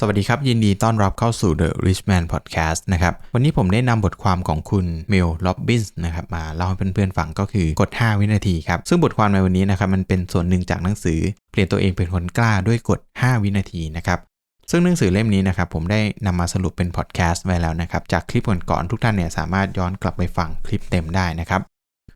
สวัสดีครับ ยินดีต้อนรับเข้าสู่ The Rich Man Podcast นะครับ วันนี้ผมได้นำบทความของคุณเมลล็อบบินส์นะครับมาเล่าให้เพื่อนๆฟังก็คือกด 5 วินาทีครับ ซึ่งบทความในวันนี้นะครับมันเป็นส่วนหนึ่งจากหนังสือ เปลี่ยนตัวเองเป็นคนกล้าด้วยกด5วินาทีนะครับซึ่งหนังสือเล่มนี้นะครับผมได้นำมาสรุปเป็นพอดแคสต์ไว้แล้วนะครับ จากคลิปก่อนๆทุกท่านเนี่ยสามารถย้อนกลับไปฟังคลิปเต็มได้นะครับ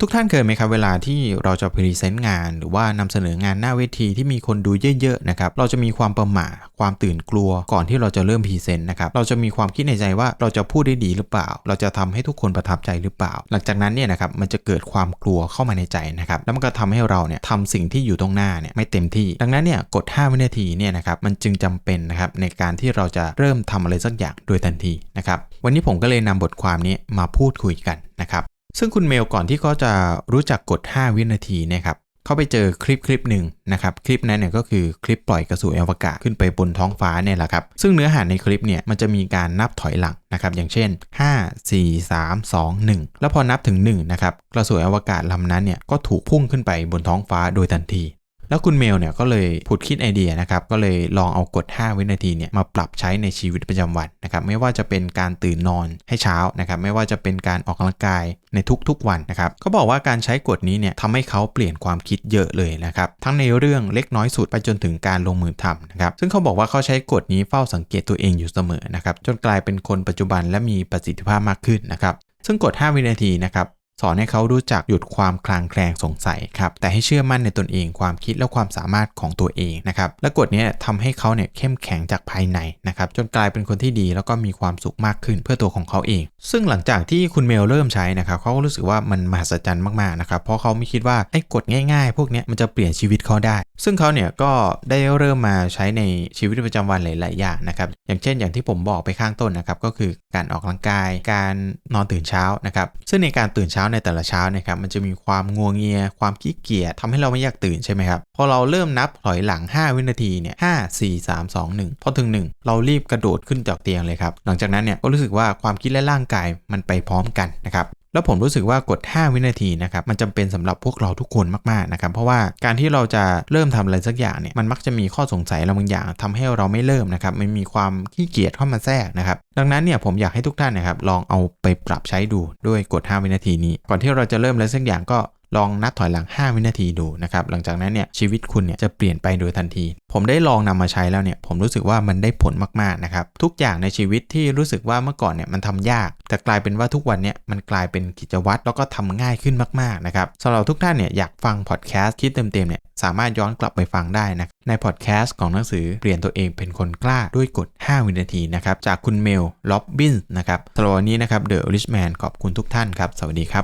ทุกท่านเคยไหมครับเวลาที่เราจะพรีเซนต์งาน หรือว่านำเสนองานหน้าเวทีที่มีคนดูเยอะๆนะครับเราจะมีความประหม่าความตื่นกลัวก่อนที่เราจะเริ่มพรีเซนต์นะครับเราจะมีความคิดในใจว่าเราจะพูดได้ดีหรือเปล่า เราจะทำให้ทุกคนประทับใจหรือเปล่า หลังจากนั้นเนี่ยนะครับมันจะเกิดความกลัวเข้ามาในใจนะครับแล้วมันก็ทำให้เราเนี่ยทำสิ่งที่อยู่ตรงหน้าเนี่ยไม่เต็มที่ ดังนั้นเนี่ยกด 5 วินาทีเนี่ยนะครับมันจึงจำเป็นนะครับในการที่เราจะเริ่มทำอะไรสักอย่างโดยทันทีนะครับวันนี้ผมก็เลยนำบทความนี้มาพูดคุยกันนะครับ ซึ่งคุณเมลก่อนที่เขาจะรู้จักกด5วินาทีนะครับเขาไปเจอคลิปคลิปหนึ่งนะครับ คลิปนั้นเนี่ยก็คือคลิปปล่อยกระสุนอวกาศขึ้นไปบนท้องฟ้าเนี่ยแหละครับ ซึ่งเนื้อหาในคลิปเนี่ยมันจะมีการนับถอยหลังนะครับ อย่างเช่น 5 4 3 2 1 แล้วพอนับถึง1นะครับกระสุนอวกาศลำนั้นเนี่ยก็ถูกพุ่งขึ้นไปบนท้องฟ้าโดยทันที แล้วคุณเมลเนี่ยก็เลยผุดคิดไอเดียนะครับ ก็เลยลองเอากด5วินาทีเนี่ยมาปรับใช้ในชีวิตประจำวันนะครับ ไม่ว่าจะเป็นการตื่นนอนให้เช้านะครับ ไม่ว่าจะเป็นการออกกำลังกายในทุกๆวันนะครับเขาบอกว่าการใช้กฎนี้เนี่ยทำให้เขาเปลี่ยนความคิดเยอะเลยนะครับ ทั้งในเรื่องเล็กน้อยสุดไปจนถึงการลงมือทำนะครับ ซึ่งเขาบอกว่าเขาใช้กฎนี้เฝ้าสังเกตตัวเองอยู่เสมอนะครับ จนกลายเป็นคนปัจจุบันและมีประสิทธิภาพมากขึ้นนะครับซึ่งกฎ 5 วินาทีนะครับ สอนให้เขารู้จักหยุดความคลางแคลงสงสัยครับ แต่ให้เชื่อมั่นในตนเองความคิดและความสามารถของตัวเองนะครับ และกฎนี้ทำให้เขาเนี่ยเข้มแข็งจากภายในนะครับ จนกลายเป็นคนที่ดีแล้วก็มีความสุขมากขึ้นเพื่อตัวของเขาเอง ซึ่งหลังจากที่คุณเมลเริ่มใช้นะครับเขาก็รู้สึกว่ามันมหัศจรรย์มากๆนะครับ เพราะเขาไม่คิดว่าไอ้กฎง่ายๆ พวกนี้มันจะเปลี่ยนชีวิตเขาได้ ซึ่งเขาเนี่ยก็ได้เริ่มมาใช้ในชีวิตประจำวันหลายๆอย่างนะครับ อย่างเช่น อย่างที่ผมบอกไปข้างต้นนะครับก็คือ การออกกำลังกาย การนอนตื่นเช้านะครับ ซึ่งในการตื่นเช้าในแต่ละเช้านะครับมันจะมีความงัวงเงีย ความขี้เกียจทำให้เราไม่อยากตื่นใช่ไหมครับพอเราเริ่มนับถอยหลัง 5 วินาทีเนี่ยห้าสี่สามสองหนึ่งพอถึง 1 เรารีบกระโดดขึ้นจากเตียงเลยครับหลังจากนั้นเนี่ยก็รู้สึกว่าความคิดและร่างกายมันไปพร้อมกันนะครับ แล้วผมรู้สึกว่ากด 5 วินาทีนะครับมันจำเป็นสำหรับพวกเราทุกคนมากๆนะครับเพราะว่าการที่เราจะเริ่มทำอะไรสักอย่างเนี่ยมันมักจะมีข้อสงสัยเราบางอย่างทำให้เราไม่เริ่มนะครับมันมีความขี้เกียจเข้ามาแทรกนะครับดังนั้นเนี่ยผมอยากให้ทุกท่านนะครับลองเอาไปปรับใช้ดูด้วยกด 5 วินาทีนี้ ก่อนที่เราจะเริ่มอะไรสักอย่างก็ ลองนับถอยหลัง 5 วินาทีดูนะครับ หลังจากนั้นเนี่ยชีวิตคุณเนี่ยจะเปลี่ยนไปโดยทันที ผมได้ลองนำมาใช้แล้วเนี่ยผมรู้สึกว่ามันได้ผลมากๆนะครับ ทุกอย่างในชีวิตที่รู้สึกว่าเมื่อก่อนเนี่ยมันทำยาก แต่กลายเป็นว่าทุกวันเนี่ยมันกลายเป็นกิจวัตรแล้วก็ทำง่ายขึ้นมากๆนะครับสำหรับทุกท่านเนี่ยอยากฟังพอดแคสต์คิดเต็มๆเนี่ยสามารถย้อนกลับไปฟังได้นะในพอดแคสต์ของหนังสือเปลี่ยนตัวเองเป็นคนกล้าด้วยกฎ 5 วินาทีนะครับจากคุณเมลล็อบบินส์นะครับสำหรับวันนี้นะครับเดอะริชแมนขอบคุณทุกท่านครับสวัสดีครับ